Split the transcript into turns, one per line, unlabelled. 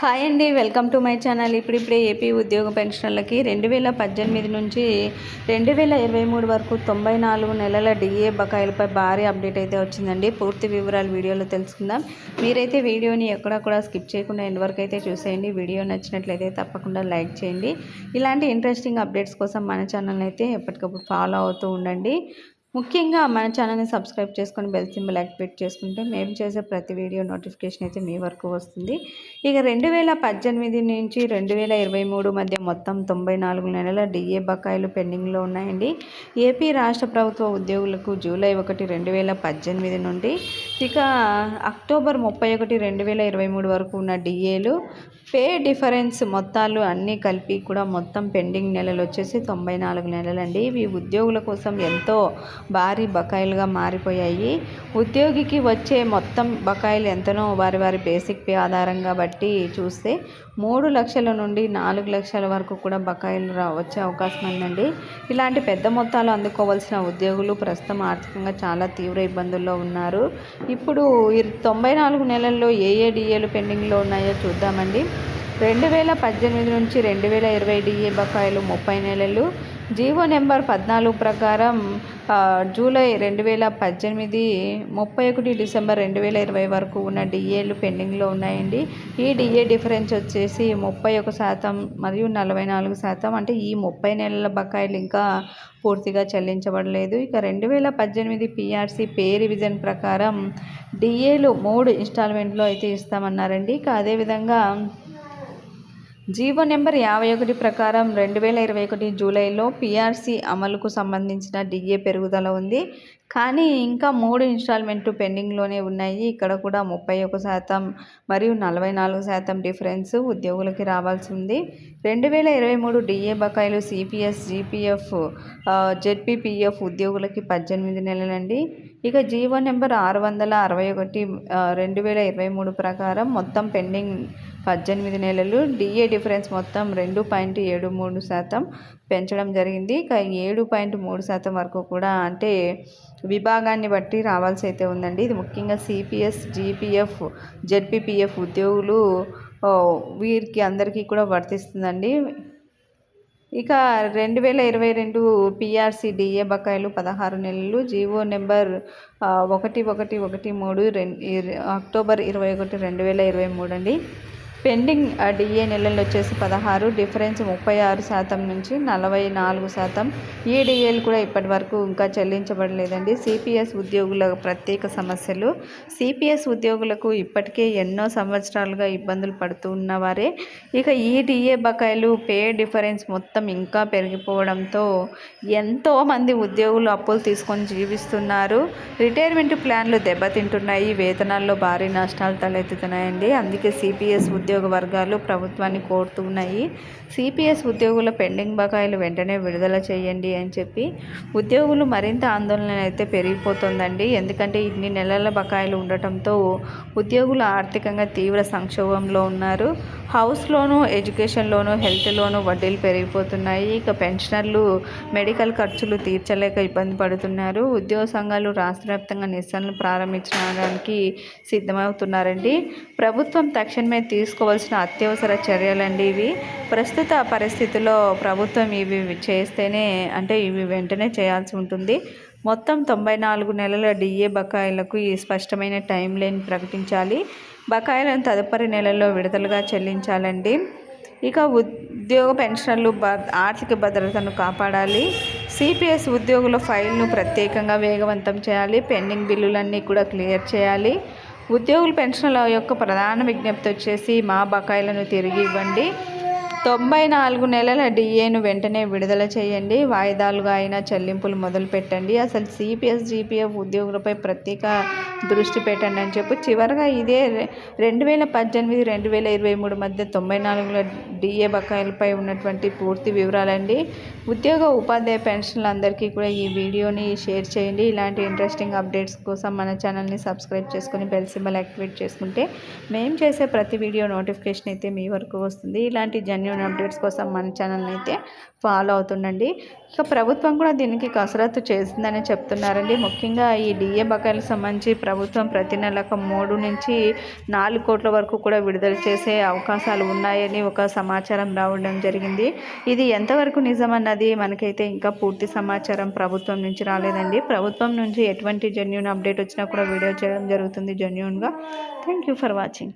Hi అండి welcome to my channel. ఇప్పుడిప్పుడే AP ఉద్యోగ పెన్షన్లకి రెండు వేల పద్దెనిమిది నుంచి రెండు వేల ఇరవై మూడు వరకు తొంభై నాలుగు నెలల డిఏ బకాయిలపై భారీ అప్డేట్ అయితే వచ్చిందండి. పూర్తి వివరాలు వీడియోలో తెలుసుకుందాం. మీరైతే వీడియోని ఎక్కడా కూడా స్కిప్ చేయకుండా ఎండ్ వరకు అయితే చూసేయండి. వీడియో నచ్చినట్లయితే తప్పకుండా లైక్ చేయండి. ఇలాంటి ఇంట్రెస్టింగ్ అప్డేట్స్ కోసం మన ఛానల్ అయితే ఎప్పటికప్పుడు ఫాలో అవుతూ ఉండండి. ముఖ్యంగా మన ఛానల్ని సబ్స్క్రైబ్ చేసుకొని బెల్ సింబల్ యాక్టివేట్ చేసుకుంటే మేము చేసే ప్రతి వీడియో నోటిఫికేషన్ అయితే మీ వరకు వస్తుంది. ఇక రెండు వేల పద్దెనిమిది నుంచి రెండు వేల ఇరవై మూడు మధ్య మొత్తం తొంభై నాలుగు నెలల డిఏ బకాయిలు పెండింగ్లో ఉన్నాయండి. ఏపీ రాష్ట్ర ప్రభుత్వ ఉద్యోగులకు జూలై ఒకటి రెండు వేల పద్దెనిమిది నుండి ఇక అక్టోబర్ ముప్పై ఒకటి రెండు వేల ఇరవై మూడు వరకు ఉన్న డిఏలు పే డిఫరెన్స్ మొత్తాలు అన్నీ కలిపి కూడా మొత్తం పెండింగ్ నెలలు వచ్చేసి తొంభై నాలుగు నెలలండి. ఇవి ఉద్యోగుల కోసం ఎంతో భారీ బకాయిలుగా మారిపోయాయి. ఉద్యోగికి వచ్చే మొత్తం బకాయిలు ఎంతనో వారి వారి బేసిక్ పే ఆధారంగా బట్టి బట్టి చూస్తే మూడు లక్షల నుండి నాలుగు లక్షల వరకు కూడా బకాయిలు రా వచ్చే అవకాశం ఉందండి. ఇలాంటి పెద్ద మొత్తాలు అందుకోవాల్సిన ఉద్యోగులు ప్రస్తుతం ఆర్థికంగా చాలా తీవ్ర ఇబ్బందుల్లో ఉన్నారు. ఇప్పుడు ఈ తొంభై నాలుగు నెలల్లో ఏ ఏ డిఏలు పెండింగ్లో ఉన్నాయో చూద్దామండి. రెండు వేల పద్దెనిమిది నుంచి రెండు వేల ఇరవై డిఏ బకాయిలు ముప్పై నెలలు జీవో నెంబర్ పద్నాలుగు ప్రకారం జూలై రెండు వేల పద్దెనిమిది ముప్పై ఒకటి డిసెంబర్ రెండు వేల ఇరవై వరకు ఉన్న డిఏలు పెండింగ్లో ఉన్నాయండి. ఈ డిఏ డిఫరెన్స్ వచ్చేసి ముప్పై ఒక శాతం మరియు నలభై నాలుగు శాతం. అంటే ఈ ముప్పై నెలల బకాయిలు ఇంకా పూర్తిగా చెల్లించబడలేదు. ఇక రెండు వేల పద్దెనిమిది పిఆర్సీ పే రివిజన్ ప్రకారం డిఏలు మూడు ఇన్స్టాల్మెంట్లో అయితే ఇస్తామన్నారండి. ఇక అదేవిధంగా జీవో నెంబర్ యాభై ఒకటి ప్రకారం రెండు వేల ఇరవై ఒకటి జూలైలో పీఆర్సీ అమలుకు సంబంధించిన డిఏ పెరుగుదల ఉంది. కానీ ఇంకా మూడు ఇన్స్టాల్మెంట్ పెండింగ్లోనే ఉన్నాయి. ఇక్కడ కూడా ముప్పై ఒక శాతం మరియు నలభై నాలుగు శాతం డిఫరెన్స్ ఉద్యోగులకి రావాల్సి ఉంది. రెండు వేల ఇరవై మూడు డిఏ బకాయిలు సిపిఎస్ జీపీఎఫ్ జెడ్పీపీఎఫ్ ఉద్యోగులకి పద్దెనిమిది నెలలండి. ఇక జీవో నెంబర్ ఆరు వందల అరవై ఒకటి రెండు వేల ఇరవై మూడు ప్రకారం మొత్తం పెండింగ్ పద్దెనిమిది నెలలు డిఏ డిఫరెన్స్ మొత్తం రెండు పాయింట్ ఏడు మూడు శాతం పెంచడం జరిగింది. ఇక ఏడు పాయింట్ మూడు శాతం వరకు కూడా అంటే విభాగాన్ని బట్టి రావాల్సి అయితే ఉందండి. ఇది ముఖ్యంగా సిపిఎస్ జీపీఎఫ్ జెడ్పీపీఎఫ్ ఉద్యోగులు వీరికి అందరికీ కూడా వర్తిస్తుందండి. ఇక రెండు వేల ఇరవై రెండు పిఆర్సీ డిఏ బకాయిలు పదహారు నెలలు. జీవో నెంబర్ ఒకటి ఒకటి ఒకటి మూడు రెండు అక్టోబర్ ఇరవై ఒకటి రెండు వేల ఇరవై మూడు అండి. పెండింగ్ డిఏ నెలలు వచ్చేసి పదహారు డిఫరెన్స్ ముప్పై ఆరు శాతం నుంచి నలభై నాలుగు శాతం. ఈ డిఏలు కూడా ఇప్పటి వరకు ఇంకా చెల్లించబడలేదండి. సిపిఎస్ ఉద్యోగుల ప్రత్యేక సమస్యలు. సిపిఎస్ ఉద్యోగులకు ఇప్పటికే ఎన్నో సంవత్సరాలుగా ఇబ్బందులు పడుతూ ఉన్నవారే ఇక ఈ డిఏ బకాయిలు పే డిఫరెన్స్ మొత్తం ఇంకా పెరిగిపోవడంతో ఎంతోమంది ఉద్యోగులు అప్పులు తీసుకొని జీవిస్తున్నారు. రిటైర్మెంట్ ప్లాన్లు దెబ్బతింటున్నాయి. వేతనాల్లో భారీ నష్టాలు తలెత్తుతున్నాయండి. అందుకే సిపిఎస్ ఉద్యోగ ఉద్యోగ వర్గాలు ప్రభుత్వాన్ని కోరుతున్నాయి. సిపిఎస్ ఉద్యోగుల పెండింగ్ బకాయిలు వెంటనే విడుదల చేయండి అని చెప్పి ఉద్యోగులు మరింత ఆందోళన అయితే పెరిగిపోతుందండి. ఎందుకంటే ఇన్ని నెలల బకాయిలు ఉండటంతో ఉద్యోగులు ఆర్థికంగా తీవ్ర సంక్షోభంలో ఉన్నారు. హౌస్లోనూ ఎడ్యుకేషన్లోనూ హెల్త్ లోను వడ్డీలు పెరిగిపోతున్నాయి. ఇక పెన్షనర్లు మెడికల్ ఖర్చులు తీర్చలేక ఇబ్బంది పడుతున్నారు. ఉద్యోగ సంఘాలు రాష్ట్ర వ్యాప్తంగా నిరసనలు ప్రారంభించడానికి సిద్ధమవుతున్నారండి. ప్రభుత్వం తక్షణమే తీసుకో తీసుకోవాల్సిన అత్యవసర చర్యలండి ఇవి. ప్రస్తుత పరిస్థితుల్లో ప్రభుత్వం ఇవి చేస్తేనే అంటే ఇవి వెంటనే చేయాల్సి ఉంటుంది. మొత్తం తొంభై నాలుగు నెలల డిఏ బకాయిలకు ఈ స్పష్టమైన టైం లైన్ ప్రకటించాలి. బకాయిలను తదుపరి నెలల్లో విడుదలగా చెల్లించాలండి. ఇక ఉద్యోగ పెన్షన్లు బ ఆర్థిక భద్రతను కాపాడాలి. సిపిఎస్ ఉద్యోగుల ఫైల్ను ప్రత్యేకంగా వేగవంతం చేయాలి. పెండింగ్ బిల్లులన్నీ కూడా క్లియర్ చేయాలి. ఉద్యోగుల పెన్షన్ల యొక్క ప్రధాన విజ్ఞప్తి వచ్చేసి మా బకాయిలను తిరిగి ఇవ్వండి. తొంభై నాలుగు నెలల డిఏను వెంటనే విడుదల చేయండి. వాయిదాలుగా అయినా చెల్లింపులు మొదలు పెట్టండి. అసలు సిపిఎస్ జీపీఎఫ్ ఉద్యోగులపై ప్రత్యేక దృష్టి పెట్టండి అని చెప్పి. చివరిగా ఇదే రెండు వేల పద్దెనిమిది రెండు వేల ఇరవై మూడు మధ్య తొంభై నాలుగుల డిఏ బకాయిలపై ఉన్నటువంటి పూర్తి వివరాలండి. ఉద్యోగ ఉపాధ్యాయ పెన్షన్లు అందరికీ కూడా ఈ వీడియోని షేర్ చేయండి. ఇలాంటి ఇంట్రెస్టింగ్ అప్డేట్స్ కోసం మన ఛానల్ని సబ్స్క్రైబ్ చేసుకుని బెల్ సింబల్ యాక్టివేట్ చేసుకుంటే మేము చేసే ప్రతి వీడియో నోటిఫికేషన్ అయితే మీ వరకు వస్తుంది. ఇలాంటి జన్యు జెన్యున్ అప్డేట్స్ కోసం మన ఛానల్ని అయితే ఫాలో అవుతుండండి. ఇక ప్రభుత్వం కూడా దీనికి కసరత్తు చేసిందని చెప్తున్నారండి. ముఖ్యంగా ఈ డిఏ బకాయిలకు సంబంధించి ప్రభుత్వం ప్రతి నెలకు మూడు నుంచి నాలుగు కోట్ల వరకు కూడా విడుదల చేసే అవకాశాలు ఉన్నాయని ఒక సమాచారం రావడం జరిగింది. ఇది ఎంతవరకు నిజమన్నది మనకైతే ఇంకా పూర్తి సమాచారం ప్రభుత్వం నుంచి రాలేదండి. ప్రభుత్వం నుంచి ఎటువంటి జెన్యున్ అప్డేట్ వచ్చినా కూడా వీడియో చేయడం జరుగుతుంది. జెన్యున్గా థ్యాంక్ యూ ఫర్ వాచింగ్